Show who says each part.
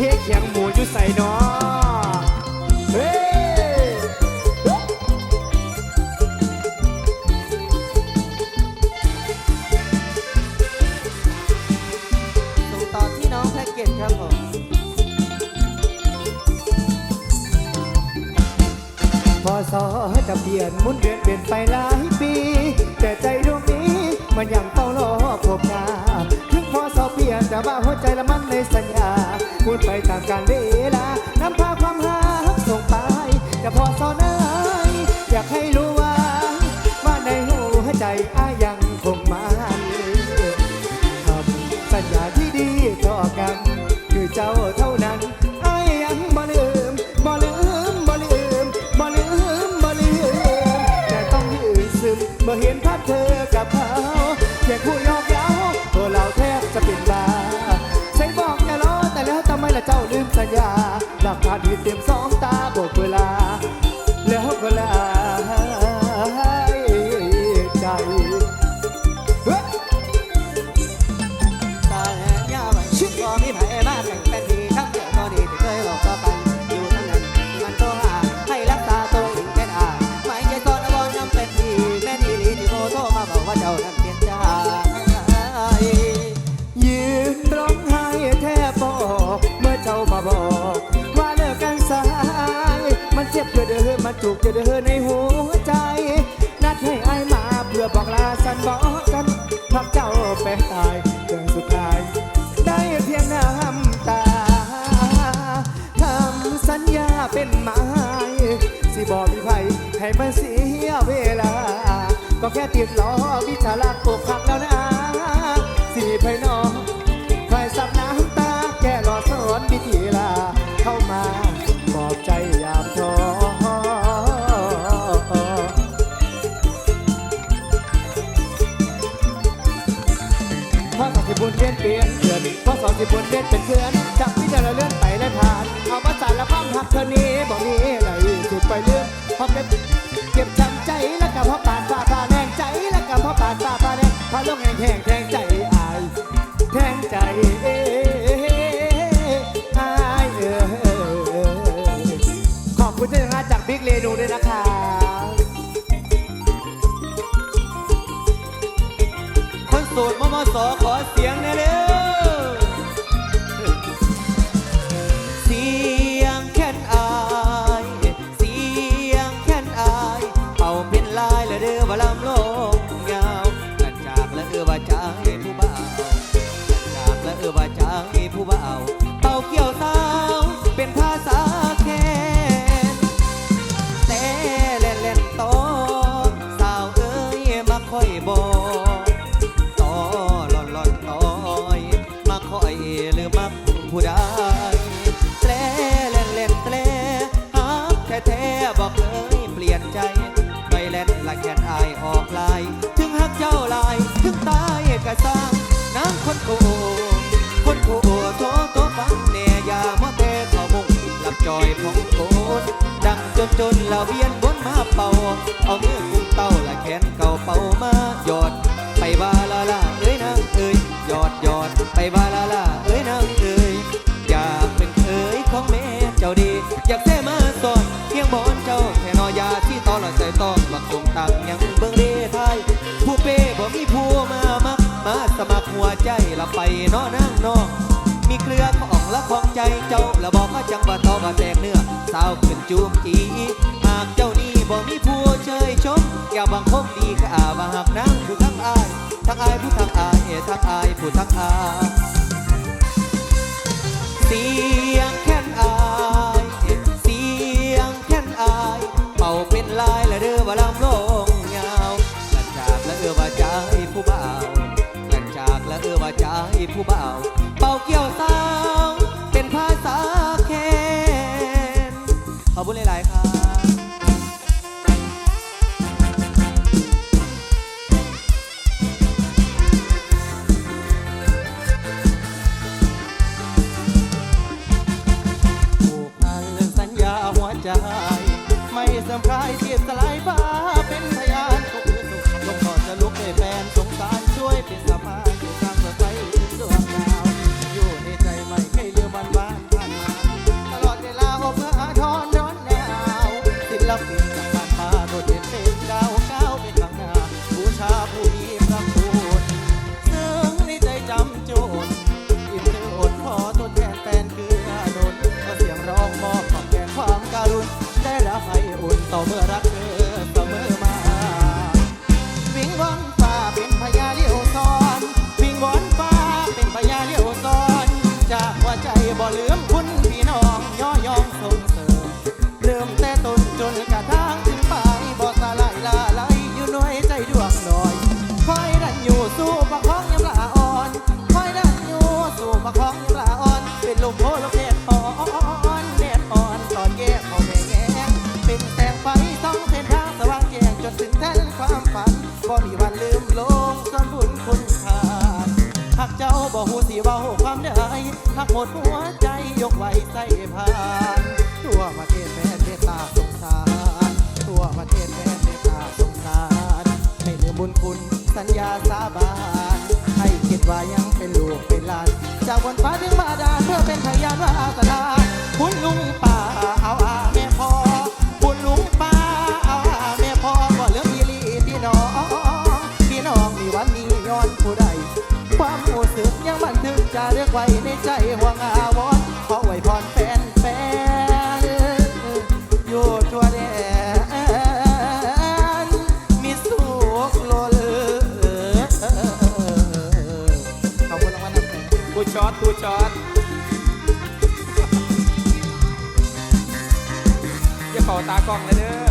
Speaker 1: ค้กเขียงหมูอยู่ใส่นอเฮ้
Speaker 2: ส่งต่อที่น้องแพ็กเกจครับผม
Speaker 1: พอสอจะเปลี่ยนหมุนเวียนเปลี่ยนไปหลายปี แต่ใจดวงนี้มันยังเฝ้ารอพบหน้ ลี่ยนแต่ว่าหัวใจละมันในสัญญาหมุนไปตามกาลเวลานำพาความหาส่งไปจะพอสอไหนอยากให้รู้ว่าว่าในหัวใจอายังคงมันทำสัญญาที่ดีต่อกัน คือเจ้าเท่านั้นไอ้ายยังบ่ลืมบ่ลืมบ่ลืมบ่ลืมบ่ลืมแต่ต้องยืนซึมเมื่อเห็นภาพเธอกับเขาแค่คู่ยอกเย้ หลัก เด้
Speaker 2: อมันจุกเย
Speaker 1: อะเด้อในหัวใจ นัดให้อายมาเพื่อบอกลาสันบอกกันพักเจ้าไปตายจนสุดท้าย ได้เพียงน้ำตาทำสัญญาเป็นไม้สิบอกมีไผให้มันเสียเวลา ก็แค่ติดล้อวิชาลักปกขักแล้วนะสิไผนองคอยสับน้ำตาแก้รอสอนวิธีลาเข้ามาปลอบใจยามท้อ เปลี่ยนเดือนพอสองสิบวนเวียนเป็นเพื่อนจากที่เดินเราเลื่อนไปและผ่าน เอามาสารละความหักเธอนี้บอกนี้เลยจุดไปเลื่อนพอเก็บเก็บจำใจแล้วกับพ่อปานฝ่าผ่าแรงใจแล้วกับพ่อปานฝ่าผ่าแรงพาลงแห่งแห่ง
Speaker 2: ต่อหลอนหลอนต่อยมาคอยหรือมักผู้ใดแตลเล่นเล่นแตลฮักแท้แท้บอกเลยเปลี่ยนใจไปเล่นละแค่อายออกลายถึงฮักเจ้าลายถึงตายก็สร้างน้ำคนโกคนโกโทโตฟังแน่ยามาแต่เขามุงหลับจอยของโกดดังจนจนละเวียนวนมาเป่าเอามือกุมเต้าละแขนเก่าเป่ามา ตรงตังยังเบิ่งเดทายผู้เป้บ่มีผู้มามักมาสมัครหัวใจละไปน้อนางนองมีเครือของและของใจเจ้าและบอกว่าจังว่าตอว่แตกเนื้อสาวขึ้นจูมจีหากเจ้านี่บ่มีผู้เชยชมอย่าบังคมดีข้าว่าหากนางผู้ทั้งอายทั้งอายผู้ทั้งอายเอทั้งอายผู้ทั้งอายสี ผู้บ่าว เป่าเกี่ยวสาว เป็นภาษาแคนขอบคุณหลาย ๆ ครับ เว้าความใดหากหมดหัวใจยกไว้ใส่ผ่านทั่วประเทศแฟนเมตตาสงสารทั่วประเทศแฟนเมตตาสงสารไม่ลืมบุญคุณสัญญาสาบานให้คิดว่ายังเป็นลูกเป็นหลานจากบนฟ้าถึงบาดาลเพื่อเป็นพยานวาสนาคุณลุงป่าเอา ใจห่วงอาวรณ์ขอไว้พรแฟนแฟนอยู่ทั่วแดนมีสุขลเลขอบคุณรางวัลน้ำใจ
Speaker 3: กูช็อตกูช็อตอย่าเป่าตากล้องเลยเด้อ